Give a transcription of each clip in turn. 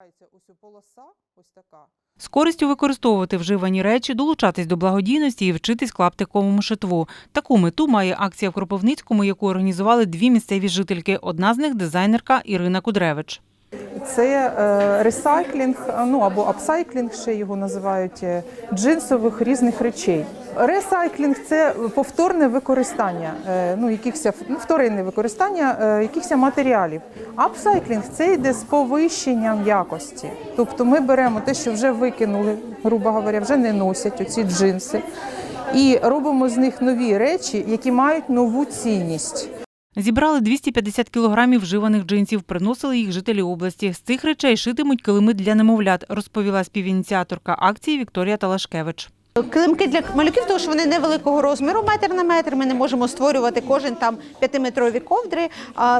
Ось полоса, ось така. З користю використовувати вживані речі, долучатись до благодійності і вчитись клаптиковому шитву. Таку мету має акція в Кропивницькому, яку організували дві місцеві жительки. Одна з них дизайнерка Ірина Кудревич. Це е, ресайклінг, ну або апсайклінг, ще його називають е, джинсових різних речей. Ресайклінг це повторне використання, е, ну якихось ну, вторинне використання е, якихось матеріалів. Апсайклінг це йде з повищенням якості. Тобто ми беремо те, що вже викинули, грубо говоря, вже не носять оці джинси, і робимо з них нові речі, які мають нову цінність. Зібрали 250 кілограмів вживаних джинсів, приносили їх жителі області. З цих речей шитимуть килими для немовлят, розповіла співініціаторка акції Вікторія Талашкевич. Килимки для малюків, тому що вони невеликого розміру, метр на метр. Ми не можемо створювати кожен там п'ятиметрові ковдри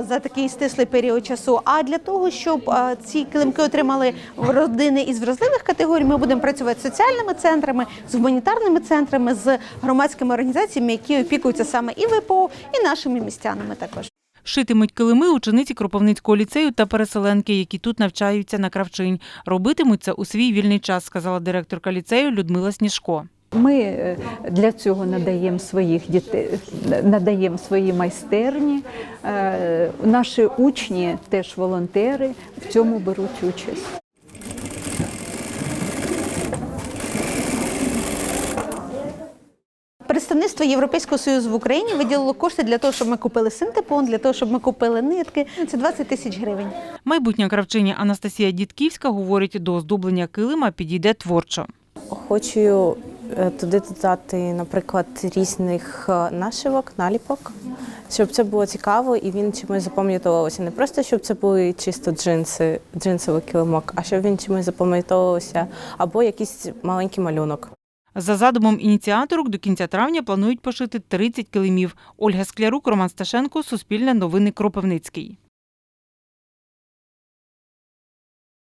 за такий стислий період часу. А для того, щоб ці килимки отримали родини із вразливих категорій, ми будемо працювати з соціальними центрами, з гуманітарними центрами, з громадськими організаціями, які опікуються саме і ВПО, і нашими містянами також. Шитимуть килими учениці Кропивницького ліцею та переселенки, які тут навчаються на кравчинь. Робитимуть це у свій вільний час, сказала директорка ліцею Людмила Сніжко. Ми е, для цього надаємо своїх дітей, надаємо свої майстерні. Е, Наші учні, теж волонтери, в цьому беруть участь. Представництво Європейського союзу в Україні виділило кошти для того, щоб ми купили синтепон, для того, щоб ми купили нитки. Це 20 тисяч гривень. Майбутня кравчиня Анастасія Дідківська говорить, до оздоблення килима підійде творчо. Хочу е, туди додати, наприклад, різних е, нашивок, наліпок, щоб це було цікаво і він чимось запам'ятовувався. Не просто щоб це були чисто джинси, джинсовий килимок, а щоб він чимось запам'ятовувався, або якийсь маленький малюнок. За задумом ініціаторок, до кінця травня планують пошити 30 килимів. Ольга Склярук, Роман Сташенко, Суспільне новини Кропивницький.